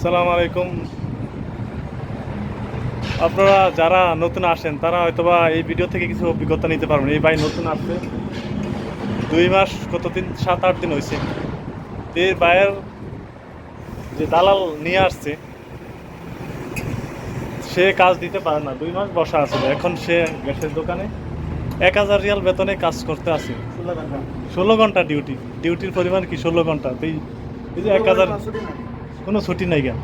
আসসালামু আলাইকুম। আপনারা যারা নতুন আসেন, তারা হয়তোবা এই ভিডিও থেকে কিছু অভিজ্ঞতা নিতে পারবেন। এই ভাই নতুন আসছে। দুই মাস কতদিন সাত, আট দিন হয়েছে এই ভাইয়ের যে দালাল নিয়ে আসছে, সে কাজ দিতে পারে না। দুই মাস বসা আছে। এখন সে গ্যাসের দোকানে এক হাজার রিয়াল বেতনে কাজ করতে আছে। ষোলো ঘণ্টা ডিউটি। ডিউটির পরিমাণ কি? ষোলো ঘণ্টা। তো এই এই যে এক হাজার কোনো ছুটি নাই কেন?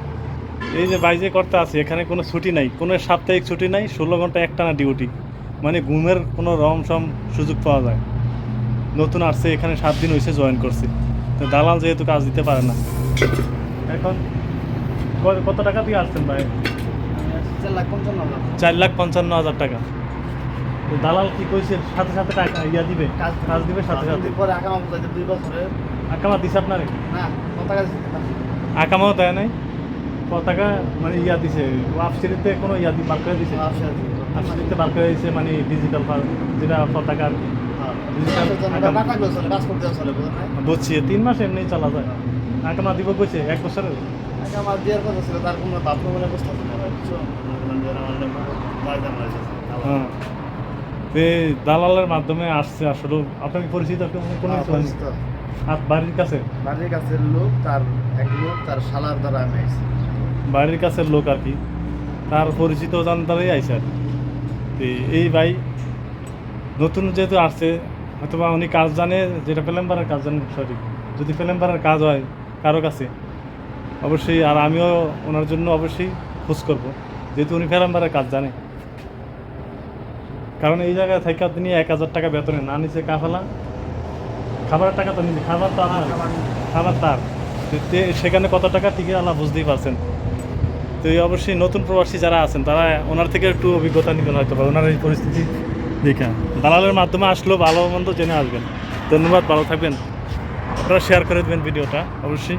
এই যে বাইজে করতে আছে এখানে কোনো ছুটি নাই। কোনো সাপ্তাহিক ছুটি নাই ষোলো ঘণ্টা একটানা ডিউটি মানে ঘুমের কোনো রম সম সুযোগ পাওয়া যায়। নতুন আসছে এখানে সাত দিন হয়েছে জয়েন করছে। তো দালাল যেহেতু কাজ দিতে পারে না। এখন কত টাকা দিয়ে আসছেন ভাই? চার লাখ পঞ্চান্ন হাজার টাকা। তো দালাল কি কইছে সাথে সাথে টাকা ইয়া দিবে? কাজ দিবে সাথে সাথে। পরে আকামা দুই বছরে। আকামা দিছে আপনারে? না কত টাকা আকামাও দেয় নাই। পতাকা মানে ইয়া দিছে। ওয়াবসিরিতে কোনো ইয়া দি বার করে দিছে। ওয়াবসিরিতে বার করে দিছে মানে ডিজিটাল যেটা পতাকা আর কি। বুঝছি তিন মাস এমনি চালা যায়। আকামা দিব কইছে এক বছরের? আমার দেওয়ার কথা ছিল তার কোনো বাথরুম বলে বসতে হবে না কিছু হ্যাঁ। দালালের মাধ্যমে আসছে আসলে। আপনার পরিচিত? কোনো হয়নি? আর বাড়ির কাছে? বাড়ির কাছের লোক তার এক লোক তার শালার দ্বারা আমি আইছি। বাড়ির কাছের লোক আর কি? তার পরিচিত জানতারই আইসে আর কি। এই ভাই নতুন যেহেতু আসছে হয়তো বা উনি কাজ জানে যেটা প্লেম্বারের কাজ জানেন সঠিক যদি প্লেম্বারের কাজ হয় কারও কাছে অবশ্যই আর আমিও ওনার জন্য অবশ্যই খোঁজ করব যেহেতু উনি প্লেম্বারের কাজ জানে। কারণ এই জায়গায় থেকে তিনি এক হাজার টাকা বেতনে না নিচে কাফালা খাবারের টাকা তো নিজে খাবার তো আপনার খাবার তার। সেখানে কত টাকা টিকে আল্লাহ বুঝতেই পারছেন। তো এই অবশ্যই নতুন প্রবাসী যারা আছেন, তারা ওনার থেকে একটু অভিজ্ঞতা নেবেন হয়তো বা, ওনার এই পরিস্থিতি দেখা দালালের মাধ্যমে আসলেও ভালো মন্দ জেনে আসবেন। ধন্যবাদ, ভালো থাকবেন। আপনারা শেয়ার করে দেবেন ভিডিওটা অবশ্যই।